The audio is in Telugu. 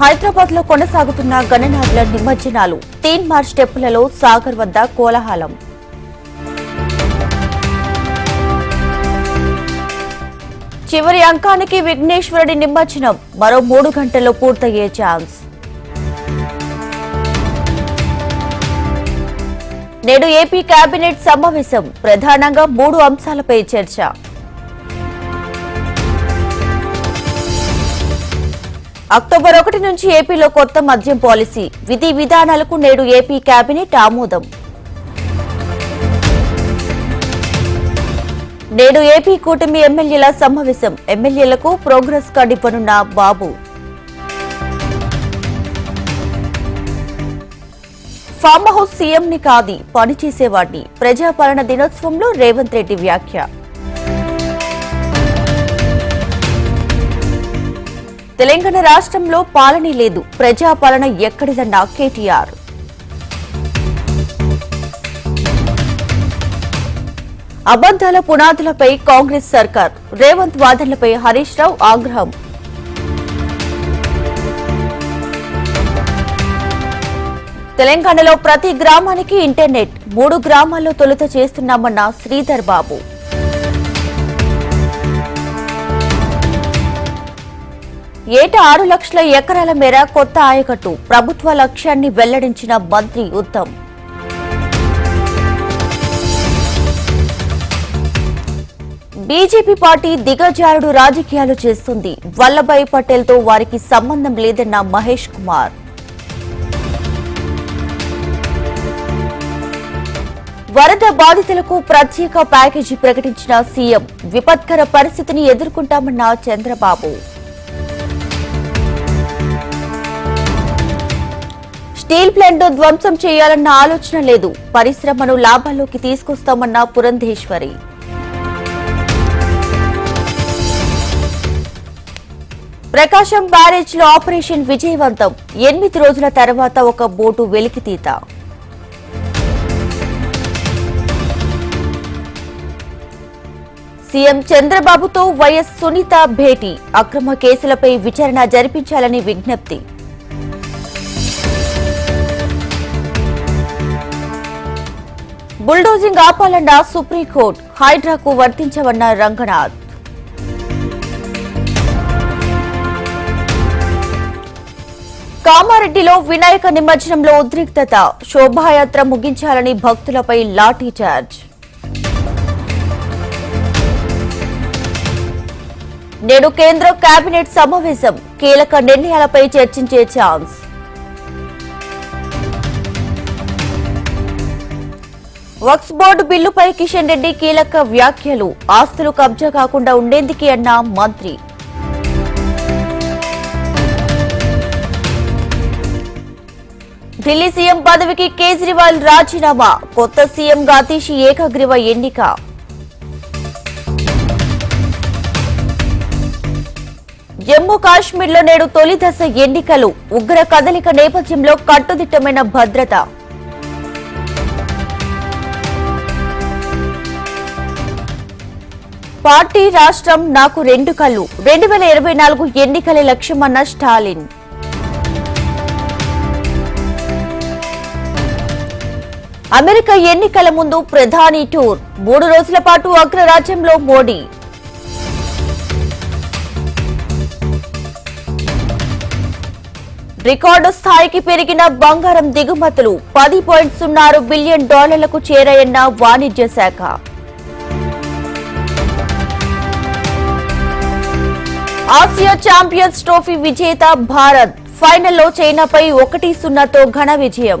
హైదరాబాద్లో కొనసాగుతున్న గణనాథుల నిమజ్జనాలు. తీన్ మార్చ్ స్టెప్పులలో సాగర్ వద్ద కోలాహలం. చివరి అంకానికి విఘ్నేశ్వరుడి నిమజ్జనం. మరో మూడు గంటల్లో పూర్తయ్యే ఛాన్స్. నేడు ఏపీ కేబినెట్ సమావేశం. ప్రధానంగా మూడు అంశాలపై చర్చ. అక్టోబర్ ఒకటి నుంచి ఏపీలో కొత్త మద్యం పాలసీ విధి విధానాలకు నేడు ఏపీ కేబినెట్ ఆమోదం. నేడు ఏపీ కూటమి ఎమ్మెల్యేల సమావేశం. ఎమ్మెల్యేలకు ప్రోగ్రెస్ కార్డు ఇవ్వనున్న బాబు. ఫామ్ హౌస్ సీఎంని కాది పనిచేసేవాడిని. ప్రజాపాలన దినోత్సవంలో రేవంత్ రెడ్డి వ్యాఖ్య. తెలంగాణ రాష్ట్రంలో పాలనే లేదు. ప్రజాపాలన ఎక్కడిదన్న కేటీఆర్. అబద్దాల పునాదులపై కాంగ్రెస్ సర్కార్ రేవంత్ వాదనలపై హరీష్ రావు ఆగ్రహం. తెలంగాణలో ప్రతి గ్రామానికి ఇంటర్నెట్ మూడు గ్రామాల్లో తొలుత చేస్తున్నామన్న శ్రీధర్ బాబు. ఏటా ఆరు లక్షల ఎకరాల మేర కొత్త ఆయకట్టు ప్రభుత్వ లక్ష్యాన్ని వెల్లడించిన మంత్రి ఉత్తమ్. బీజేపీ పార్టీ దిగజారుడు రాజకీయాలు చేస్తుంది. వల్లభాయ్ పటేల్తో వారికి సంబంధం లేదన్న మహేష్ కుమార్. వరద బాధితులకు ప్రత్యేక ప్యాకేజీ ప్రకటించిన సీఎం. విపత్కర పరిస్థితిని ఎదుర్కొంటామన్న చంద్రబాబు. స్టీల్ ప్లాంట్ ధ్వంసం చేయాలన్న ఆలోచన లేదు. పరిశ్రమను లాభాల్లోకి తీసుకొస్తామన్న పురంధేశ్వరి. ప్రకాశం బ్యారేజ్లో ఆపరేషన్ విజయవంతం. ఎనిమిది రోజుల తర్వాత ఒక బోటు వెలికితీత సీఎం చంద్రబాబుతో వైఎస్ సునీత భేటీ. అక్రమ కేసులపై విచారణ జరిపించాలని విజ్ఞప్తి. బుల్డోజింగ్ ఆపాలన్న సుప్రీంకోర్టు హైడ్రాకు వర్తించవన్న రంగనాథ్. కామారెడ్డిలో వినాయక నిమజ్జనంలో ఉద్రిక్తత శోభాయాత్ర ముగించాలని భక్తులపై లాఠీ చార్జ్. నేడు కేంద్ర కేబినెట్ సమావేశం కీలక నిర్ణయాలపై చర్చించే ఛాన్స్. వక్స్ బోర్డు బిల్లుపై కిషన్ రెడ్డి కీలక వ్యాఖ్యలు. ఆస్తులు కబ్జా కాకుండా ఉండేందుకే అన్న మంత్రి. ఢిల్లీ సీఎం పదవికి కేజ్రీవాల్ రాజీనామా. కొత్త సీఎంగా తీసి ఏకగ్రీవ ఎన్నిక. జమ్మూ కాశ్మీర్లో నేడు తొలి దశ ఎన్నికలు. ఉగ్ర కదలిక నేపథ్యంలో కట్టుదిట్టమైన భద్రత. పార్టీ రాష్ట్రం నాకు రెండు కళ్ళు. రెండు వేల ఇరవై నాలుగు ఎన్నికలే లక్ష్యమన్న స్టాలిన్. అమెరికా ఎన్నికల ముందు ప్రధాని టూర్. మూడు రోజుల పాటు అగ్రరాజ్యంలో మోడీ. రికార్డు స్థాయికి పెరిగిన బంగారం దిగుమతులు పది పాయింట్ సున్నా ఆరు బిలియన్ డాలర్లకు చేరాయన్న వాణిజ్య శాఖ. ఆసియా ఛాంపియన్స్ ట్రోఫీ విజేత భారత్ ఫైనల్లో చైనాపై ఒకటి సున్నాతో ఘన విజయం.